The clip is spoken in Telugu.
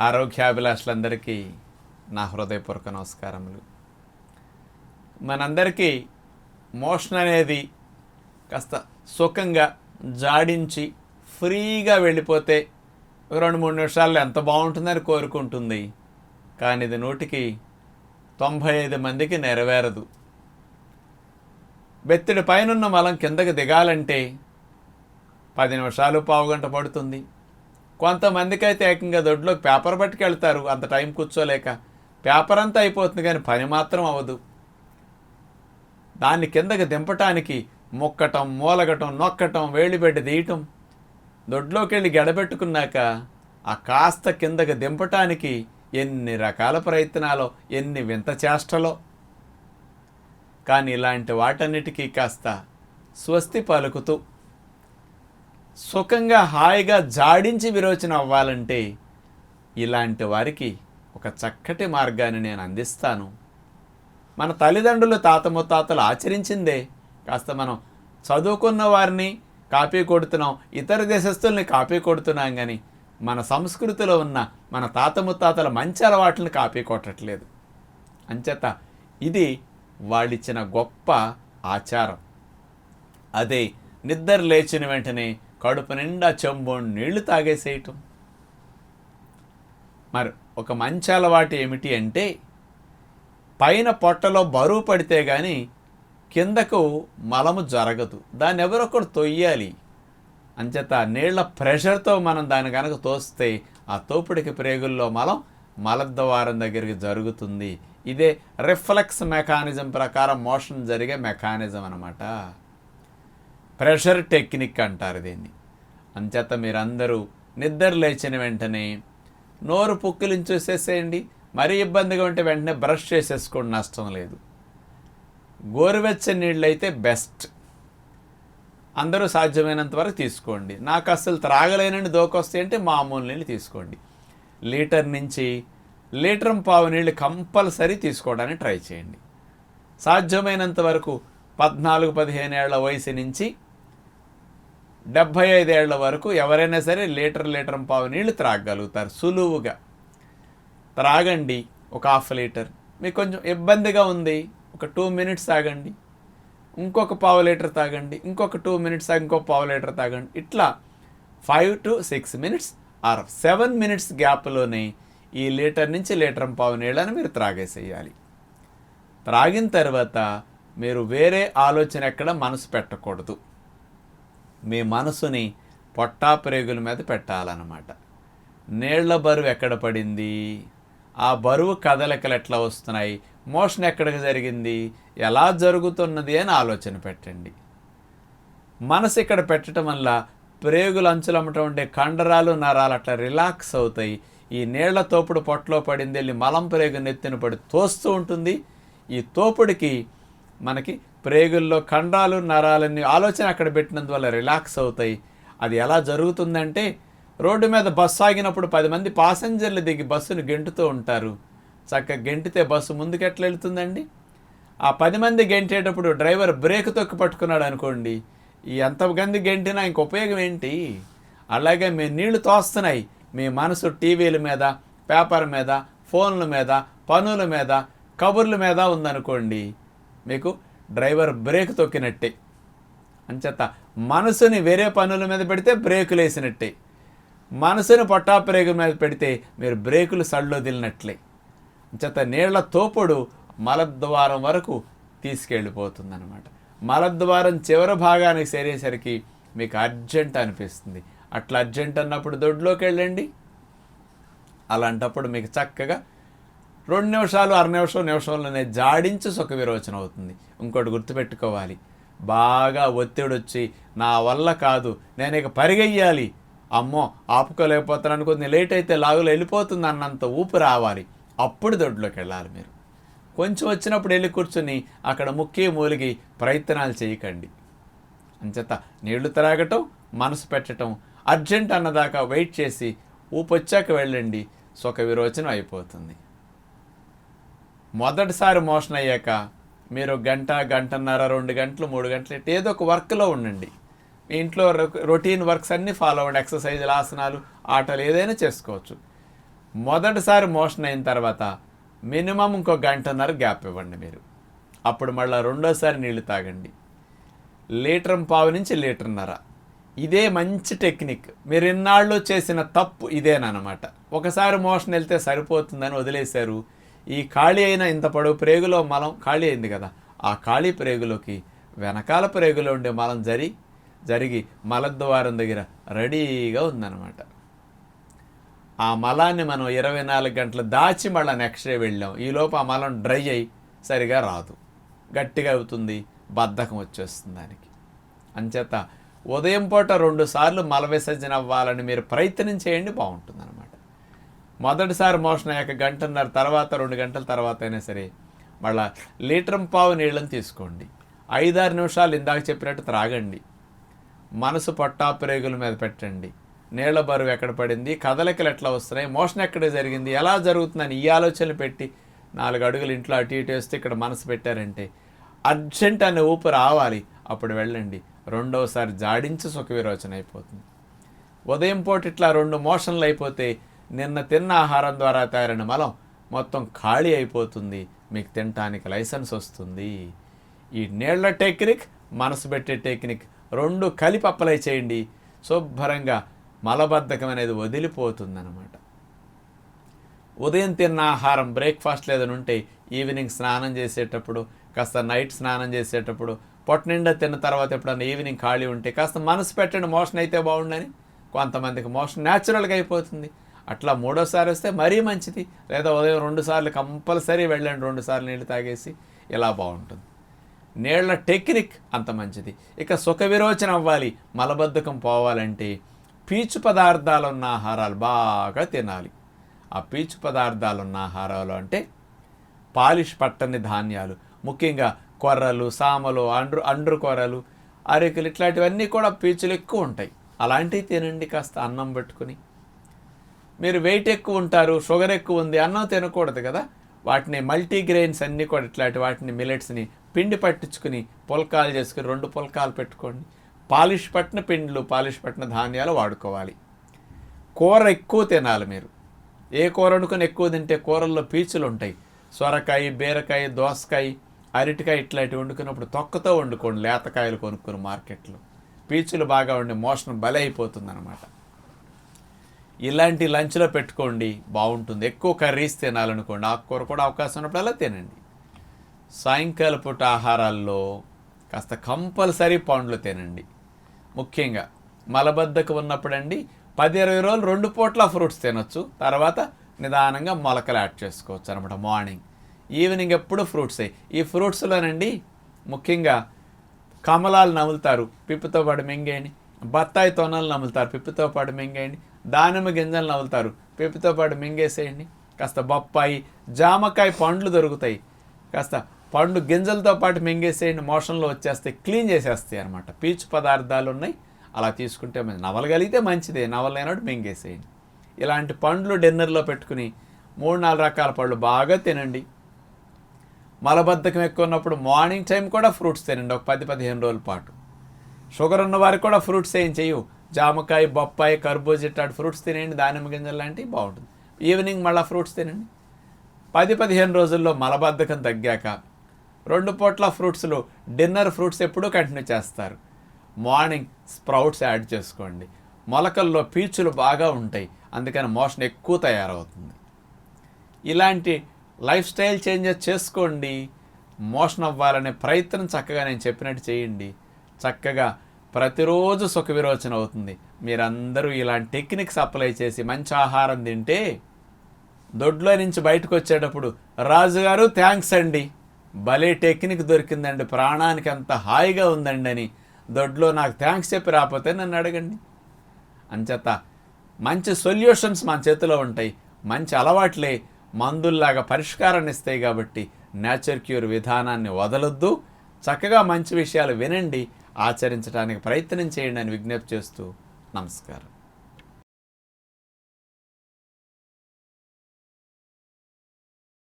ఆరోగ్యాభిలాషులందరికీ నా హృదయపూర్వక నమస్కారములు. మనందరికీ మోషన్ అనేది కాస్త సుఖంగా జాడించి ఫ్రీగా వెళ్ళిపోతే రెండు మూడు నిమిషాల్లో ఎంత బాగుంటుందని కోరుకుంటుంది. కానీ ఇది నూటికి తొంభై ఐదు మందికి నెరవేరదు. బెత్తిడి పైనున్న మలం కిందకి దిగాలంటే పది నిమిషాలు పావు గంట పడుతుంది. కొంతమందికి అయితే ఏకంగా దొడ్లోకి పేపర్ పట్టుకెళ్తారు. అంత టైం కూర్చోలేక పేపర్ అంతా అయిపోతుంది కానీ పని మాత్రం అవ్వదు. దాన్ని కిందకి దింపటానికి మొక్కటం మూలగటం నొక్కటం వేళిబెట్టి తీయటం. దొడ్లోకి వెళ్ళి గడబెట్టుకున్నాక ఆ కాస్త కిందకి దింపటానికి ఎన్ని రకాల ప్రయత్నాలో ఎన్ని వింత చేష్టలో. కానీ ఇలాంటి వాటన్నిటికీ కాస్త స్వస్తి పలుకుతూ సుఖంగా హాయిగా జాడించి విరోచన అవ్వాలంటే ఇలాంటి వారికి ఒక చక్కటి మార్గాన్ని నేను అందిస్తాను. మన తల్లిదండ్రులు తాత ముత్తాతలు ఆచరించిందే. కాస్త మనం చదువుకున్న వారిని కాపీ కొడుతున్నాం ఇతర దేశస్తుల్ని కాపీ కొడుతున్నాం కానీ మన సంస్కృతిలో ఉన్న మన తాత ముత్తాతల మంచి అలవాట్లను కాపీ కొట్టట్లేదు. అంచేత ఇది వాళ్ళిచ్చిన గొప్ప ఆచారం. అదే నిద్ర లేచిన వెంటనే కడుపు నిండా చెంబు నీళ్ళు తాగేసేయటం. మరి ఒక మంచి అలవాటు ఏమిటి అంటే పైన పొట్టలో బరువు పడితే కానీ కిందకు మలము జరగదు. దాన్ని ఎవరొకరు తొయ్యాలి. అంచేత నీళ్ళ ప్రెషర్తో మనం దాన్ని కనుక తోస్తే ఆ తోపుడికి ప్రేగుల్లో మలం మలద్వారం దగ్గరికి జరుగుతుంది. ఇదే రిఫ్లెక్స్ మెకానిజం ప్రకారం మోషన్ జరిగే మెకానిజం అనమాట ప్రెషర్ టెక్నిక్ అంటారు దీన్ని. అంచేత మీరందరూ నిద్ర లేచిన వెంటనే నోరు పుక్కిలించి చూసేసేయండి. మరీ ఇబ్బందిగా ఉంటే వెంటనే బ్రష్ చేసేసుకోండి నష్టం లేదు. గోరువెచ్చని నీళ్ళు అయితే బెస్ట్. అందరూ సాధ్యమైనంత వరకు తీసుకోండి. నాకు అసలు త్రాగలేనండి దోకొస్తే అంటే మామూలు నీళ్ళు తీసుకోండి. లీటర్ నుంచి లీటర్ పావు నీళ్ళు కంపల్సరీ తీసుకోవడానికి ట్రై చేయండి. సాధ్యమైనంత వరకు పద్నాలుగు పదిహేను ఏళ్ళ వయసు నుంచి డెబ్భై ఐదేళ్ళ వరకు ఎవరైనా సరే లీటర్ లీటర్ పావు నీళ్ళు త్రాగలుగుతారు సులువుగా. త్రాగండి ఒక హాఫ్ లీటర్. మీకు కొంచెం ఇబ్బందిగా ఉంది ఒక టూ మినిట్స్ తాగండి. ఇంకొక పావు లీటర్ తాగండి ఇంకొక టూ మినిట్స్ తాగి ఇంకొక పావు లీటర్ తాగండి. ఇట్లా five to six minutes or seven minutes గ్యాప్లోనే ఈ లీటర్ నుంచి లీటర్ పావు నీళ్ళని మీరు త్రాగేసేయాలి. త్రాగిన తర్వాత మీరు వేరే ఆలోచన ఎక్కడ మనసు పెట్టకూడదు. మీ మనసుని పొట్టా ప్రేగుల మీద పెట్టాలన్నమాట. నీళ్ళ బరువు ఎక్కడ పడింది? ఆ బరువు కదలికలు ఎట్లా వస్తున్నాయి? మోషన్ ఎక్కడికి జరిగింది? ఎలా జరుగుతున్నది అని ఆలోచన పెట్టండి. మనసు ఇక్కడ పెట్టడం వల్ల ప్రేగులు అంచులమ్మట ఉండే కండరాలు నరాలు అట్లా రిలాక్స్ అవుతాయి. ఈ నీళ్ళ తోపుడు పొట్టలో పడింది వెళ్ళి మలం ప్రేగు నెత్తిన పడి తోస్తూ ఉంటుంది. ఈ తోపుడికి మనకి ప్రేగుల్లో కండరాలు నరాలన్నీ ఆలోచన అక్కడ పెట్టినందువల్ల రిలాక్స్ అవుతాయి. అది ఎలా జరుగుతుందంటే రోడ్డు మీద బస్సు ఆగినప్పుడు పది మంది పాసెంజర్లు దిగి బస్సును గెంటుతూ ఉంటారు. చక్కగా గెంటితే బస్సు ముందుకు ఎట్లా వెళ్తుందండి? ఆ పది మంది గెంటేటప్పుడు డ్రైవర్ బ్రేక్ తొక్కి పట్టుకున్నాడు అనుకోండి ఈ ఎంతమంది గెంటినా ఇంక ఉపయోగం ఏంటి? అలాగే మీ నీళ్ళు తోస్తున్నాయి. మీ మనసు టీవీల మీద పేపర్ మీద ఫోన్ల మీద పనుల మీద కబుర్ల మీద ఉందనుకోండి మీకు డ్రైవర్ బ్రేక్ తొక్కినట్టే. అంచేత మనసుని వేరే పనుల మీద పెడితే బ్రేకులు వేసినట్టే. మనసుని పొట్టా బ్రేకుల మీద పెడితే మీరు బ్రేకులు సళ్ళు వదిలినట్లే అంచేత నీళ్ళ తోపుడు మలద్వారం వరకు తీసుకెళ్ళిపోతుందన్నమాట. మలద్వారం చివరి భాగానికి చేరేసరికి మీకు అర్జెంట్ అనిపిస్తుంది. అట్లా అర్జెంట్ అన్నప్పుడు దొడ్లోకి వెళ్ళండి అలాంటప్పుడు మీకు చక్కగా రెండు నిమిషాలు అర నిమిషం నిమిషంలోనే జాడించి సుఖ విరోచన అవుతుంది. ఇంకోటి గుర్తుపెట్టుకోవాలి. బాగా ఒత్తిడి వచ్చి నా వల్ల కాదు నేను ఇక పరిగెయ్యాలి. అమ్మో ఆపుకోలేకపోతున్నాను అనుకుంది. లేట్ అయితే లాగులో వెళ్ళిపోతుంది అన్నంత ఊపు రావాలి. అప్పుడు దొడ్లోకి వెళ్ళాలి మీరు. కొంచెం వచ్చినప్పుడు వెళ్ళి కూర్చుని అక్కడ ముఖ్య మూలిగి ప్రయత్నాలు చేయకండి. అంచేత నీళ్ళు త్రాగటం మనసు పెట్టడం అర్జెంట్ అన్నదాకా వెయిట్ చేసి ఊపొచ్చాక వెళ్ళండి. సుఖ విరోచనం అయిపోతుంది. మొదటిసారి మోషన్ అయ్యాక మీరు గంట గంటన్నర రెండు గంటలు మూడు గంటలు ఏదో ఒక వర్క్లో ఉండండి. మీ ఇంట్లో రొటీన్ వర్క్స్ అన్నీ ఫాలో అవ్వండి. ఎక్సర్సైజులు ఆసనాలు ఆటలు ఏదైనా చేసుకోవచ్చు. మొదటిసారి మోషన్ అయిన తర్వాత మినిమం ఇంకో గంటన్నర గ్యాప్ ఇవ్వండి మీరు. అప్పుడు మళ్ళీ రెండోసారి నీళ్ళు తాగండి. లీటర్ పావు నుంచి లీటర్న్నర. ఇదే మంచి టెక్నిక్. మీరు ఇన్నాళ్ళు చేసిన తప్పు ఇదేనమాట ఒకసారి మోషన్ వెళ్తే సరిపోతుందని వదిలేశారు. ఈ ఖాళీ అయిన ఇంత పొడవు ప్రేగులో మలం ఖాళీ అయింది కదా. ఆ ఖాళీ ప్రేగులోకి వెనకాల ప్రేగులో ఉండే మలం జరి జరిగి మలద్వారం దగ్గర రెడీగా ఉందన్నమాట. ఆ మలాన్ని మనం ఇరవై నాలుగు గంటలు దాచి మళ్ళీ నెక్స్ట్ డే వెళ్ళాం. ఈలోపు ఆ మలం డ్రై అయ్యి సరిగా రాదు. గట్టిగా అవుతుంది బద్ధకం వచ్చేస్తుంది దానికి. అంచేత ఉదయం పూట రెండు సార్లు మల విసర్జన అవ్వాలని మీరు ప్రయత్నం చేయండి బాగుంటుంది అనమాట మొదటిసారి మోషన్ అయ్యాక గంటన్నర తర్వాత రెండు గంటల తర్వాత అయినా సరే మళ్ళా లీటర్ పావు నీళ్ళని తీసుకోండి. ఐదారు నిమిషాలు ఇందాక చెప్పినట్టు త్రాగండి. మనసు పట్టా ప్రేగుల మీద పెట్టండి. నీళ్ళ బరువు ఎక్కడ పడింది కదలికలు ఎట్లా వస్తున్నాయి మోషన్ ఎక్కడ జరిగింది ఎలా జరుగుతుందని ఈ ఆలోచనలు పెట్టి నాలుగు అడుగులు ఇంట్లో అటు ఇటు వేస్తే ఇక్కడ మనసు పెట్టారంటే అర్జెంట్ అనే ఊపు రావాలి. అప్పుడు వెళ్ళండి. రెండవసారి జాడించి సుఖ విరోచన అయిపోతుంది. ఉదయం పూట ఇట్లా రెండు మోషన్లు అయిపోతే నిన్న తిన్న ఆహారం ద్వారా తయారైన మలం మొత్తం ఖాళీ అయిపోతుంది. మీకు తినటానికి లైసెన్స్ వస్తుంది. ఈ నీళ్ళ టెక్నిక్ మనసు పెట్టే టెక్నిక్ రెండు కలిపి అప్లై చేయండి. శుభ్రంగా మలబద్ధకం అనేది వదిలిపోతుందన్నమాట. ఉదయం తిన్న ఆహారం బ్రేక్ఫాస్ట్ లేదని ఉంటే ఈవినింగ్ స్నానం చేసేటప్పుడు కాస్త నైట్ స్నానం చేసేటప్పుడు పొట్ట నిండా తిన్న తర్వాత ఎప్పుడన్నా ఈవినింగ్ ఖాళీ ఉంటే కాస్త మనసు పెట్టండి మోషన్ అయితే బాగుండని. కొంతమందికి మోషన్ న్యాచురల్గా అయిపోతుంది. అట్లా మూడోసారి వస్తే మరీ మంచిది. లేదా ఉదయం రెండుసార్లు కంపల్సరీ వెళ్ళండి రెండు సార్లు నీళ్ళు తాగేసి ఇలా బాగుంటుంది. నీళ్ళ టెక్నిక్ అంత మంచిది. ఇక సుఖ విరోచన అవ్వాలి మలబద్ధకం పోవాలంటే పీచు పదార్థాలు ఉన్న ఆహారాలు బాగా తినాలి. ఆ పీచు పదార్థాలు ఉన్న ఆహారాలు అంటే పాలిష్ పట్టని ధాన్యాలు ముఖ్యంగా కొర్రలు సామలు అండ్రు అండ్రు కొర్రలు అరికలు ఇట్లాంటివన్నీ కూడా పీచులు ఎక్కువ ఉంటాయి. అలాంటివి తినండి కాస్త అన్నం పెట్టుకుని. మీరు వెయిట్ ఎక్కువ ఉంటారు షుగర్ ఎక్కువ ఉంది అన్నం తినకూడదు కదా. వాటిని మల్టీగ్రెయిన్స్ అన్నీ కూడా ఇట్లాంటి వాటిని మిలెట్స్ని పిండి పట్టించుకుని పుల్కాలు చేసుకుని రెండు పుల్కాలు పెట్టుకోండి. పాలిష్ పట్టిన పిండ్లు పాలిష్ పట్టిన ధాన్యాలు వాడుకోవాలి. కూర ఎక్కువ తినాలి మీరు. ఏ కూర వండుకొని ఎక్కువ తింటే కూరల్లో పీచులు ఉంటాయి. సొరకాయ బీరకాయ దోసకాయ అరటికాయ ఇట్లాంటివి వండుకున్నప్పుడు తొక్కతో వండుకోండి లేతకాయలు కొనుక్కుని మార్కెట్లో. పీచులు బాగా ఉండి మోషన్ బలైపోతుంది అనమాట ఇలాంటి లంచ్లో పెట్టుకోండి బాగుంటుంది. ఎక్కువ కర్రీస్ తినాలనుకోండి ఆకుకూర కూడా అవకాశం ఉన్నప్పుడల్లా తినండి. సాయంకాల పూట ఆహారాల్లో కాస్త కంపల్సరీ పండ్లు తినండి. ముఖ్యంగా మలబద్ధకం ఉన్నప్పుడండి పది ఇరవై రోజులు రెండు పూట్ల ఫ్రూట్స్ తినొచ్చు. తర్వాత నిదానంగా మొలకలు యాడ్ చేసుకోవచ్చు అనమాట మార్నింగ్. ఈవినింగ్ ఎప్పుడు ఫ్రూట్స్ ఈ ఫ్రూట్స్లోనండి ముఖ్యంగా కమలాలు నములుతారు. పిప్పుతో పాటు మింగేయండి. బత్తాయి తొనలు నములుతారు. పిప్పుతో పాటు మింగేయండి. దానిమ్మ గింజలు నవలుతారు పెప్పుతో పాటు మింగేసేయండి. కాస్త బొప్పాయి జామకాయ పండ్లు దొరుకుతాయి. కాస్త పండు గింజలతో పాటు మింగేసేయండి. మోషన్లో వచ్చేస్తాయి క్లీన్ చేసేస్తాయి అనమాట పీచు పదార్థాలు ఉన్నాయి. అలా తీసుకుంటే మంచి నవలగలిగితే మంచిదే. నవలైనట్టు మింగేసేయండి. ఇలాంటి పండ్లు డిన్నర్లో పెట్టుకుని మూడు నాలుగు రకాల పళ్ళు బాగా తినండి. మలబద్ధకం ఎక్కువ ఉన్నప్పుడు మార్నింగ్ టైం కూడా ఫ్రూట్స్ తినండి. ఒక పది పదిహేను రోజుల పాటు. షుగర్ ఉన్న వారికి కూడా ఫ్రూట్స్ ఏం చేయు జామకాయ బొప్పాయి కర్బూజ ఇట్లాంటి ఫ్రూట్స్ తినేయండి దానిమ్మ గింజలు లాంటివి బాగుంటుంది. ఈవినింగ్ మళ్ళీ ఫ్రూట్స్ తినండి. పది పదిహేను రోజుల్లో మలబద్ధకం తగ్గాక రెండు పూట్ల ఫ్రూట్స్లో డిన్నర్ ఫ్రూట్స్ ఎప్పుడూ కంటిన్యూ చేస్తారు. మార్నింగ్ స్ప్రౌట్స్ యాడ్ చేసుకోండి. మొలకల్లో పీచులు బాగా ఉంటాయి అందుకని మోషన్ ఎక్కువ తయారవుతుంది. ఇలాంటి లైఫ్ స్టైల్ చేంజెస్ చేసుకోండి. మోషన్ అవ్వాలనే ప్రయత్నం చక్కగా నేను చెప్పినట్టు చేయండి. చక్కగా ప్రతిరోజు సుఖ విరోచన అవుతుంది. మీరందరూ ఇలాంటి టెక్నిక్స్ అప్లై చేసి మంచి ఆహారం తింటే దొడ్లో నుంచి బయటకు వచ్చేటప్పుడు రాజుగారు థ్యాంక్స్ అండి. భలే టెక్నిక్ దొరికిందండి. ప్రాణానికి అంత హాయిగా ఉందండి అని దొడ్లో నాకు థ్యాంక్స్ చెప్పి రాకపోతే నన్ను అడగండి. అంచేత మంచి సొల్యూషన్స్ మన చేతిలో ఉంటాయి. మంచి అలవాట్లే మందుల్లాగా పరిష్కారాన్ని ఇస్తాయి కాబట్టి నేచర్ క్యూర్ విధానాన్ని వదలొద్దు. చక్కగా మంచి విషయాలు వినండి. ఆచరించడానికి ప్రయత్నం చేయండి అని విజ్ఞప్తి చేస్తూ నమస్కారం.